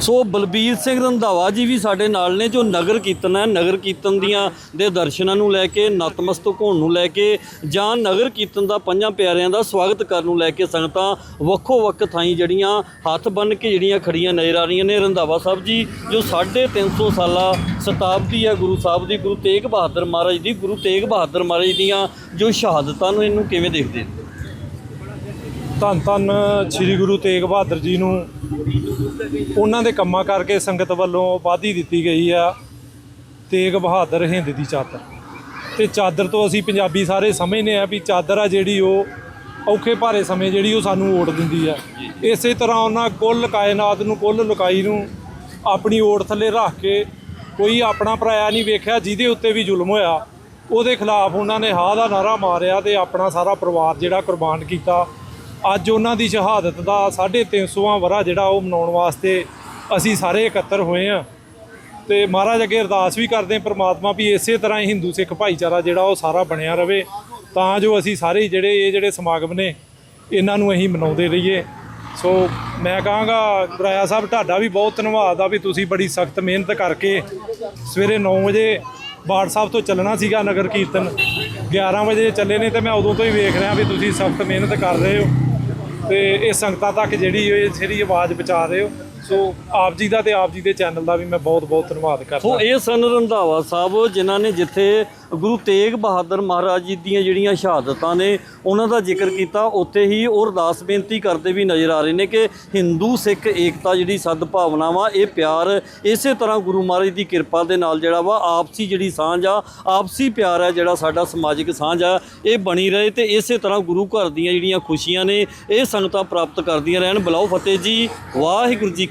ਸੋ ਬਲਬੀਰ ਸਿੰਘ ਰੰਧਾਵਾ ਜੀ ਵੀ ਸਾਡੇ ਨਾਲ ਨੇ, ਜੋ ਨਗਰ ਕੀਰਤਨ ਹੈ, ਨਗਰ ਕੀਰਤਨ ਦੀਆਂ ਦੇ ਦਰਸ਼ਨਾਂ ਨੂੰ ਲੈ ਕੇ, ਨਤਮਸਤਕ ਹੋਣ ਨੂੰ ਲੈ ਕੇ, ਜਾਂ ਨਗਰ ਕੀਰਤਨ ਦਾ ਪੰਜਾਂ ਪਿਆਰਿਆਂ ਦਾ ਸਵਾਗਤ ਕਰਨ ਨੂੰ ਲੈ ਕੇ ਸੰਗਤਾਂ ਵੱਖੋ ਵੱਖ ਥਾਈਂ ਜਿਹੜੀਆਂ ਹੱਥ ਬੰਨ ਕੇ ਜਿਹੜੀਆਂ ਖੜੀਆਂ ਨਜ਼ਰ ਆ ਰਹੀਆਂ ਨੇ ਰੰਧਾਵਾ ਸਾਹਿਬ ਜੀ, ਜੋ 350 ਸਾਲਾ ਸ਼ਤਾਬਦੀ ਹੈ ਗੁਰੂ ਸਾਹਿਬ ਦੀ, ਗੁਰੂ ਤੇਗ ਬਹਾਦਰ ਮਹਾਰਾਜ ਦੀ, ਗੁਰੂ ਤੇਗ ਬਹਾਦਰ ਮਹਾਰਾਜ ਦੀਆਂ ਜੋ ਸ਼ਹਾਦਤਾਂ ਨੂੰ ਇਹਨੂੰ ਕਿਵੇਂ ਦੇਖਦੇ ਹੋ? ਧੰਨ ਧੰਨ ਸ੍ਰੀ ਗੁਰੂ ਤੇਗ ਬਹਾਦਰ ਜੀ ਨੂੰ। ਉਹਨਾਂ ਦੇ ਕੰਮਾਂ ਕਰਕੇ ਸੰਗਤ ਵੱਲੋਂ ਉਪਾਧੀ ਦਿੱਤੀ ਗਈ ਆ ਤੇਗ ਬਹਾਦਰ ਹਿੰਦ ਦੀ ਚਾਦਰ। ਤੇ ਚਾਦਰ ਤੋਂ ਅਸੀਂ ਪੰਜਾਬੀ ਸਾਰੇ ਸਮਝਦੇ ਆ ਵੀ ਚਾਦਰ ਆ ਜਿਹੜੀ ਉਹ ਔਖੇ ਭਾਰੇ ਸਮੇਂ ਜਿਹੜੀ ਉਹ ਸਾਨੂੰ ਓੜ ਦਿੰਦੀ ਆ। ਇਸੇ ਤਰ੍ਹਾਂ ਉਹਨਾਂ ਕੁੱਲ ਕਾਇਨਾਤ ਨੂੰ, ਕੁੱਲ ਲੁਕਾਈ ਨੂੰ ਆਪਣੀ ਓੜ ਥੱਲੇ ਰੱਖ ਕੇ ਕੋਈ ਆਪਣਾ ਪਰਾਇਆ ਨਹੀਂ ਵੇਖਿਆ, ਜਿਹਦੇ ਉੱਤੇ ਵੀ ਜ਼ੁਲਮ ਹੋਇਆ, ਉਹਦੇ ਖਿਲਾਫ ਉਹਨਾਂ ਨੇ ਹਾਂ ਦਾ ਨਾਰਾ ਮਾਰਿਆ ਤੇ ਆਪਣਾ ਸਾਰਾ ਪਰਿਵਾਰ ਜਿਹੜਾ ਕੁਰਬਾਨ ਕੀਤਾ। ਅੱਜ ਉਹਨਾਂ ਦੀ ਸ਼ਹਾਦਤ ਦਾ 350ਵਾਂ ਵਰਾ ਜਿਹੜਾ ਉਹ ਮਨਾਉਣ ਵਾਸਤੇ ਅਸੀਂ ਸਾਰੇ ਇਕੱਤਰ ਹੋਏ ਆ ਤੇ ਮਹਾਰਾਜ ਅੱਗੇ ਅਰਦਾਸ ਵੀ ਕਰਦੇ ਹਾਂ ਪ੍ਰਮਾਤਮਾ ਵੀ ਇਸੇ ਤਰ੍ਹਾਂ ਹੀ ਹਿੰਦੂ ਸਿੱਖ ਭਾਈਚਾਰਾ ਜਿਹੜਾ ਉਹ ਸਾਰਾ ਬਣਿਆ ਰਵੇ, ਤਾਂ ਜੋ ਅਸੀਂ ਸਾਰੇ ਜਿਹੜੇ ਇਹ ਜਿਹੜੇ ਸਮਾਗਮ ਨੇ, ਇਹਨਾਂ ਨੂੰ ਅਸੀਂ ਮਨਾਉਂਦੇ ਰਹੀਏ। ਸੋ ਮੈਂ ਕਹਾਂਗਾ ਰਾਇਆ ਸਾਹਿਬ, ਤੁਹਾਡਾ ਵੀ ਬਹੁਤ ਧੰਨਵਾਦ ਆ ਵੀ ਤੁਸੀਂ ਬੜੀ ਸਖਤ ਮਿਹਨਤ ਕਰਕੇ ਸਵੇਰੇ 9 ਵਜੇ ਬਾੜ ਸਾਹਿਬ ਤੋਂ ਚੱਲਣਾ ਸੀਗਾ ਨਗਰ ਕੀਰਤਨ। 11 ਵਜੇ ਚੱਲੇ ਨੇ ਤੇ ਮੈਂ ਉਦੋਂ ਤੋਂ ਹੀ ਵੇਖ ਰਿਹਾ ਵੀ ਤੁਸੀਂ ਸਖਤ ਮਿਹਨਤ ਕਰ ਰਹੇ ਹੋ। ਤੇ ਇਹ ਸੰਗਤਾਂ ਤੱਕ ਜਿਹੜੀ ਇਹ ਜਿਹੜੀ ਆਵਾਜ਼ ਪਹੁੰਚਾ ਰਹੇ ਹੋ। ਸੋ ਆਪ ਜੀ ਦਾ ਤੇ ਆਪ ਜੀ ਦੇ ਚੈਨਲ ਦਾ ਵੀ ਮੈਂ ਬਹੁਤ ਬਹੁਤ ਧੰਨਵਾਦ ਕਰਦਾ। ਸੋ ਇਹ ਸਨ ਰੰਧਾਵਾ ਸਾਹਿਬ, ਜਿਨ੍ਹਾਂ ਨੇ ਜਿੱਥੇ ਗੁਰੂ ਤੇਗ ਬਹਾਦਰ ਮਹਾਰਾਜ ਜੀ ਦੀਆਂ ਜਿਹੜੀਆਂ ਸ਼ਹਾਦਤਾਂ ਨੇ ਉਹਨਾਂ ਦਾ ਜ਼ਿਕਰ ਕੀਤਾ, ਉੱਥੇ ਹੀ ਉਹ ਅਰਦਾਸ ਬੇਨਤੀ ਕਰਦੇ ਵੀ ਨਜ਼ਰ ਆ ਰਹੇ ਨੇ ਕਿ ਹਿੰਦੂ, ਸਿੱਖ, ਏਕਤਾ ਜਿਹੜੀ ਸਦਭਾਵਨਾ ਵਾ, ਇਹ ਪਿਆਰ ਇਸੇ ਤਰ੍ਹਾਂ ਗੁਰੂ ਮਹਾਰਾਜ ਦੀ ਕਿਰਪਾ ਦੇ ਨਾਲ ਜਿਹੜਾ ਵਾ, ਆਪਸੀ ਜਿਹੜੀ ਸਾਂਝ ਆ, ਆਪਸੀ ਪਿਆਰ ਹੈ ਜਿਹੜਾ ਸਾਡਾ ਸਮਾਜਿਕ ਸਾਂਝ ਆ, ਇਹ ਬਣੀ ਰਹੇ ਤੇ ਇਸੇ ਤਰ੍ਹਾਂ ਗੁਰੂ ਘਰ ਦੀਆਂ ਜਿਹੜੀਆਂ ਖੁਸ਼ੀਆਂ ਨੇ, ਇਹ ਸੰਗਤਾਂ ਪ੍ਰਾਪਤ ਕਰਦੀਆਂ ਰਹਿਣ। ਬਲਾਓ ਫਤਿਹ ਜੀ, ਵਾਹਿਗੁਰੂ ਜੀ